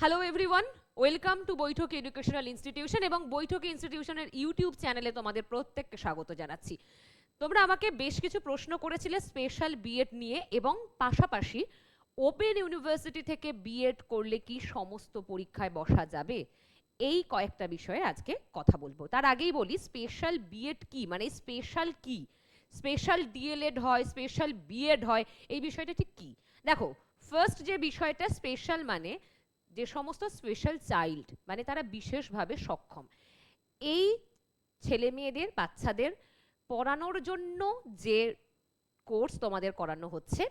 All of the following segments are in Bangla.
Hello everyone welcome to Baithak educational institution এবং বৈঠক ইনস্টিটিউশনের ইউটিউব চ্যানেলে তোমাদের প্রত্যেককে স্বাগত জানাচ্ছি। তোমরা আমাকে বেশ কিছু প্রশ্ন করেছিলে স্পেশাল বিএড নিয়ে এবং পাশাপাশি ওপেন ইউনিভার্সিটি থেকে বিএড করলে কি সমস্ত পরীক্ষায় বসা যাবে? এই কয়েকটা বিষয়ে আজকে কথা বলব। তার আগেই বলি স্পেশাল বিএড কি? মানে স্পেশাল কি? স্পেশাল ডিএলএড হয় স্পেশাল বিএড হয়, এই বিষয়টা ঠিক কি? দেখো ফার্স্ট যে বিষয়টা স্পেশাল মানে যে সমস্ত স্পেশাল চাইল্ড মানে তারা বিশেষভাবে সক্ষম। এই ছেলে মেয়েদের বাচ্চাদের পড়ানোর জন্য যে কোর্স তোমাদের করানো হচ্ছে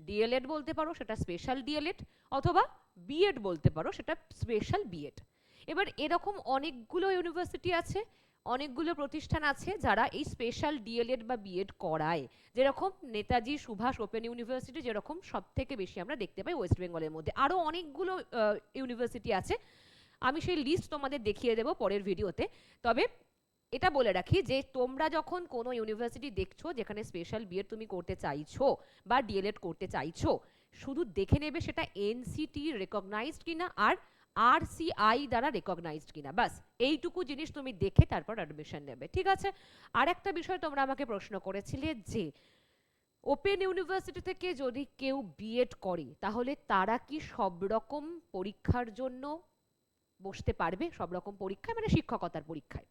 ডিএলএড বলতে পারো, সেটা স্পেশাল ডিএলএড অথবা বিএড বলতে পারো, সেটা স্পেশাল বিএড এবার এরকম অনেকগুলো ইউনিভার্সিটি আছে অনেকগুলো প্রতিষ্ঠান আছে যারা এই স্পেশাল ডিএলএড বা বিএড করায়। যেরকম নেতাজি, সুভাষ ওপেন ইউনিভার্সিটি যেরকম সব থেকে বেশি আমরা দেখতে পাই ওয়েস্ট বেঙ্গলের মধ্যে। আরও অনেকগুলো ইউনিভার্সিটি আছে। আমি সেই লিস্ট তোমাদের দেখিয়ে দেবো পরের ভিডিওতে। তবে এটা বলে রাখি যে, তোমরা যখন কোনো ইউনিভার্সিটি দেখছ যেখানে স্পেশাল বিএড তুমি করতে চাইছো বা ডিএলএড করতে চাইছো, শুধু দেখে নেবে সেটা এনসিটি রেকগনাইজড কিনা আর আরসিআই দ্বারা রেকগনাইজড কিনা। বাস এইটুকু জিনিস তুমি দেখে তারপর অ্যাডমিশন নেবে, ঠিক আছে? আর একটা বিষয় তোমরা আমাকে প্রশ্ন করেছিলে যে ওপেন ইউনিভার্সিটি থেকে যদি কেউ বিএড করে, তাহলে তারা কি সব রকম পরীক্ষার জন্য বসতে পারবে? সব রকম পরীক্ষায় মানে শিক্ষকতার পরীক্ষায়।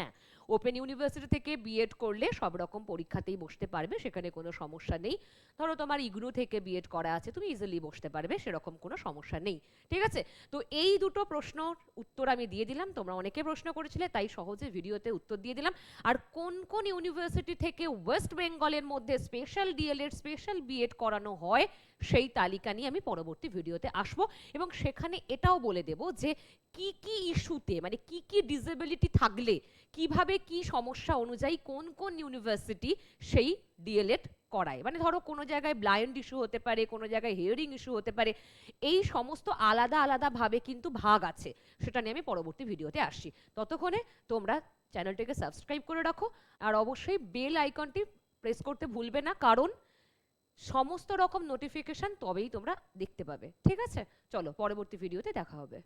হ্যাঁ ওপেন ইউনিভার্সিটি থেকে বিএড করলে সব রকম পরীক্ষাতেই বসতে পারবে, সেখানে কোনো সমস্যা নেই। ধরো তোমার ইগনু থেকে বিএড করা আছে, তুমি ইজিলি বসতে পারবে, সেরকম কোনো সমস্যা নেই, ঠিক আছে? তো এই দুটো প্রশ্ন উত্তর আমি দিয়ে দিলাম, তোমরা অনেকে প্রশ্ন করেছিলে, তাই সহজে ভিডিওতে উত্তর দিয়ে দিলাম। আর কোন কোন ইউনিভার্সিটি থেকে ওয়েস্ট বেঙ্গলের মধ্যে স্পেশাল ডিএলএড স্পেশাল বিএড করানো হয় সেই তালিকা নিয়ে আমি পরবর্তী ভিডিওতে আসব এবং সেখানে এটাও বলে দেব যে কি কি ইস্যুতে মানে কি কি ডিসেবিলিটি থাকলে, কীভাবে কি সমস্যা অনুযায়ী কোন কোন ইউনিভার্সিটি সেই ডিএলএড করায়। মানে ধরো কোনো জায়গায় ব্লাইন্ড ইস্যু হতে পারে, কোনো জায়গায় হিয়ারিং ইস্যু হতে পারে, এই সমস্ত আলাদা আলাদা ভাবে কিন্তু ভাগ আছে, সেটা নিয়ে আমি পরবর্তী ভিডিওতে আসছি। ততক্ষণে তোমরা চ্যানেলটিকে সাবস্ক্রাইব করে রাখো, আর অবশ্যই বেল আইকনটি প্রেস করতে ভুলবে না, কারণ সমস্ত রকম নোটিফিকেশান তবেই তোমরা দেখতে পাবে। ঠিক আছে? চলো পরবর্তী ভিডিওতে দেখা হবে।